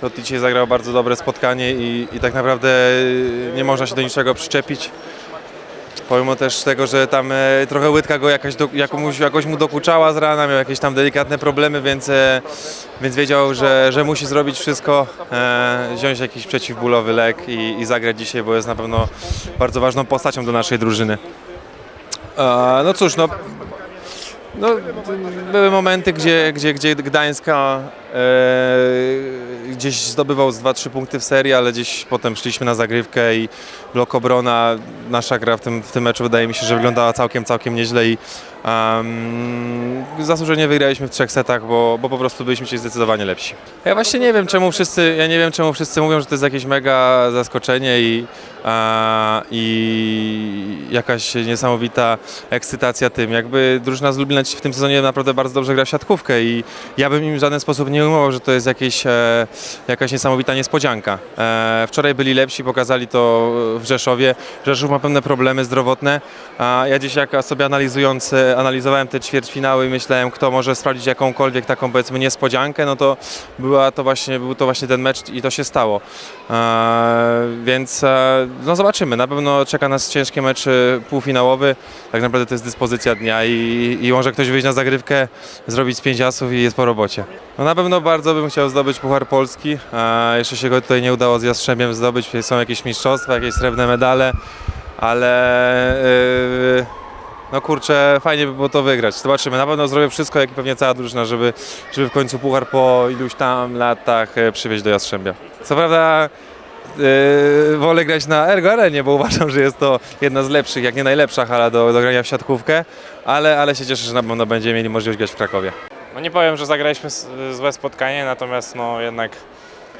Totti dzisiaj zagrał bardzo dobre spotkanie i, i tak naprawdę y, nie można się do niczego przyczepić. Pomimo też tego, że tam e, trochę łydka go jakaś, do, jakoś mu dokuczała z rana, miał jakieś tam delikatne problemy, więc, e, więc wiedział, że, że musi zrobić wszystko, e, wziąć jakiś przeciwbólowy lek i, i zagrać dzisiaj, bo jest na pewno bardzo ważną postacią do naszej drużyny. E, no cóż, no, no, były momenty, gdzie, gdzie, gdzie Gdańska e, gdzieś zdobywał z 2-3 punkty w serii, ale gdzieś potem szliśmy na zagrywkę i blok obrona, nasza gra w tym, w tym meczu wydaje mi się, że wyglądała całkiem, całkiem nieźle i um, zasłużenie wygraliśmy w trzech setach, bo, bo po prostu byliśmy dzisiaj zdecydowanie lepsi. Ja właśnie nie wiem, czemu wszyscy, ja nie wiem, czemu wszyscy mówią, że to jest jakieś mega zaskoczenie i, a, i jakaś niesamowita ekscytacja tym. Jakby drużyna z Lublina w tym sezonie naprawdę bardzo dobrze gra w siatkówkę i ja bym im w żaden sposób nie ujmował, że to jest jakieś, e, jakaś niesamowita niespodzianka. E, wczoraj byli lepsi, pokazali to w Rzeszowie. Rzeszów ma pewne problemy zdrowotne, a ja dziś jak sobie analizując, e, analizowałem te ćwierćfinały i myślałem, kto może sprawdzić jakąkolwiek taką powiedzmy niespodziankę, no to, była to właśnie, był to właśnie ten mecz i to się stało. E, więc e, no zobaczymy, na pewno czeka nas ciężki mecz e, półfinałowy, tak naprawdę to jest dyspozycja dnia i, i może ktoś wyjść na zagrywkę, zrobić z pięć asów i jest po robocie. No na pewno bardzo bym chciał zdobyć Puchar Polski, a jeszcze się go tutaj nie udało z Jastrzębiem zdobyć, są jakieś mistrzostwa, jakieś srebrne medale, ale yy, no kurczę, fajnie by było to wygrać. Zobaczymy, na pewno zrobię wszystko, jak i pewnie cała drużyna, żeby, żeby w końcu Puchar po iluś tam latach e, przywieźć do Jastrzębia. Co prawda wolę grać na Ergo Arenie, bo uważam, że jest to jedna z lepszych, jak nie najlepsza hala do, do grania w siatkówkę, ale, ale się cieszę, że na pewno będziemy mieli możliwość grać w Krakowie. No nie powiem, że zagraliśmy s- złe spotkanie, natomiast no jednak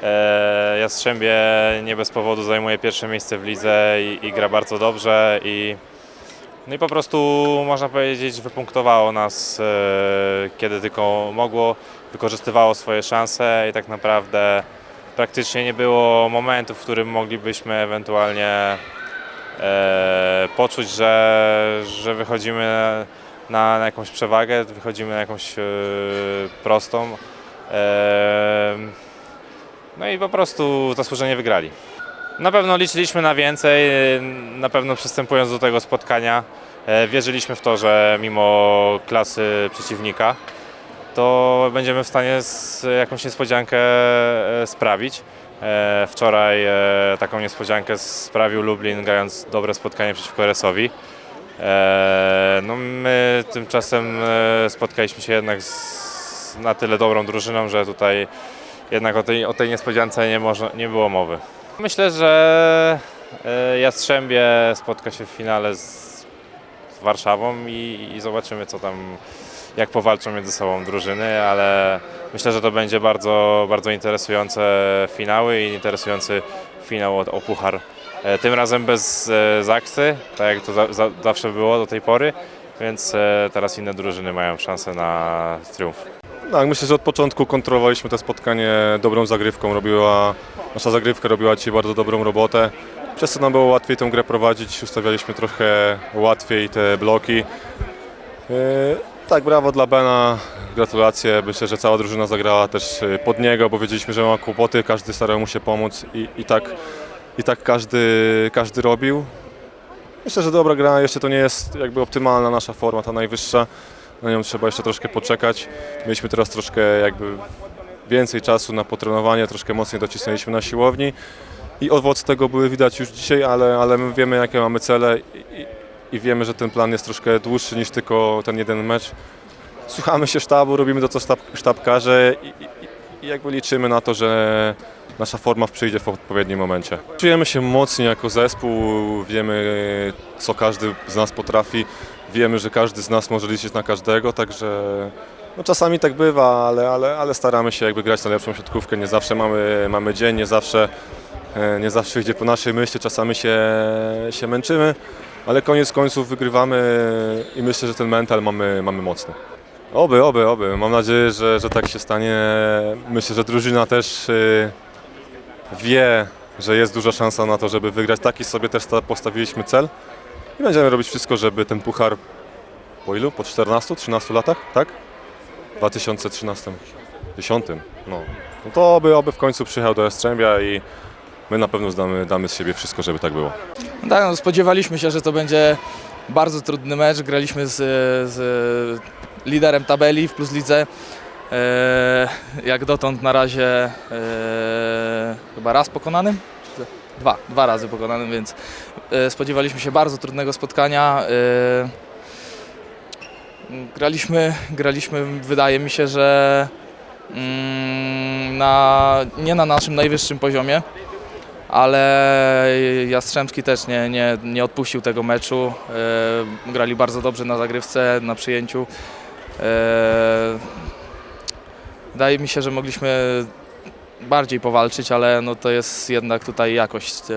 e, Jastrzębie nie bez powodu zajmuje pierwsze miejsce w lidze i, i gra bardzo dobrze i no i po prostu można powiedzieć wypunktowało nas e, kiedy tylko mogło, wykorzystywało swoje szanse i tak naprawdę praktycznie nie było momentu, w którym moglibyśmy ewentualnie e, poczuć, że, że wychodzimy na, na jakąś przewagę, wychodzimy na jakąś e, prostą. E, no i po prostu zasłużenie wygrali. Na pewno liczyliśmy na więcej, na pewno przystępując do tego spotkania e, wierzyliśmy w to, że mimo klasy przeciwnika to będziemy w stanie z jakąś niespodziankę e, sprawić. E, Wczoraj e, taką niespodziankę sprawił Lublin, grając dobre spotkanie przeciwko Resowi. No my tymczasem spotkaliśmy się jednak z na tyle dobrą drużyną, że tutaj jednak o tej, o tej niespodziance nie, można, nie było mowy. Myślę, że Jastrzębie spotka się w finale z Warszawą i, i zobaczymy co tam, jak powalczą między sobą drużyny, ale myślę, że to będzie bardzo, bardzo interesujące finały i interesujący finał o, o Puchar. E, Tym razem bez e, Zaksy, tak jak to za, za, zawsze było do tej pory, więc e, teraz inne drużyny mają szansę na triumf. Tak, myślę, że od początku kontrolowaliśmy to spotkanie dobrą zagrywką. Robiła, nasza zagrywka robiła dzisiaj bardzo dobrą robotę. Przez co nam było łatwiej tę grę prowadzić, ustawialiśmy trochę łatwiej te bloki. Tak, brawo dla Bena, gratulacje. Myślę, że cała drużyna zagrała też yy, pod niego, bo wiedzieliśmy, że ma kłopoty, każdy starał mu się pomóc i, i tak, i tak każdy, każdy robił. Myślę, że dobra gra, jeszcze to nie jest jakby optymalna nasza forma, ta najwyższa. Na nią trzeba jeszcze troszkę poczekać. Mieliśmy teraz troszkę jakby więcej czasu na potrenowanie, troszkę mocniej docisnęliśmy na siłowni i owoce tego były widać już dzisiaj, ale, ale my wiemy jakie mamy cele i, wiemy, że ten plan jest troszkę dłuższy niż tylko ten jeden mecz. Słuchamy się sztabu, robimy to co sztab, sztab każe i, i, i jakby liczymy na to, że nasza forma przyjdzie w odpowiednim momencie. Czujemy się mocni jako zespół, wiemy co każdy z nas potrafi, wiemy, że każdy z nas może liczyć na każdego, także no czasami tak bywa, ale, ale, ale staramy się jakby grać najlepszą siatkówkę. Nie zawsze mamy, mamy dzień, nie zawsze, e, nie zawsze idzie po naszej myśli, czasami się, się męczymy, ale koniec końców wygrywamy i myślę, że ten mental mamy, mamy mocny. Oby, oby, oby. Mam nadzieję, że, że tak się stanie. Myślę, że drużyna też y, wie, że jest duża szansa na to, żeby wygrać. Taki sobie też sta- postawiliśmy cel i będziemy robić wszystko, żeby ten puchar po ilu? Po 14, 13 latach, tak? W 2013. 10. No, No to oby, oby w końcu przyjechał do Jastrzębia i my na pewno damy, z siebie wszystko, żeby tak było. Tak, no, spodziewaliśmy się, że to będzie bardzo trudny mecz. Graliśmy z, z liderem tabeli w Plus Lidze. E, jak dotąd na razie e, chyba raz pokonanym? Dwa, dwa razy pokonanym, więc e, spodziewaliśmy się bardzo trudnego spotkania. E, graliśmy, graliśmy, wydaje mi się, że mm, na, nie na naszym najwyższym poziomie ale Jastrzębski też nie, nie, nie odpuścił tego meczu. E, grali bardzo dobrze na zagrywce, na przyjęciu. E, wydaje mi się, że mogliśmy bardziej powalczyć, ale no to jest jednak tutaj jakość e,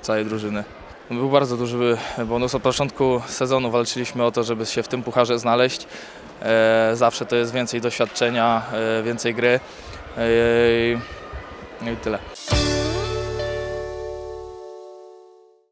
całej drużyny. Był bardzo duży bonus. Od początku sezonu walczyliśmy o to, żeby się w tym pucharze znaleźć. Zawsze to jest więcej doświadczenia, więcej gry. No i tyle.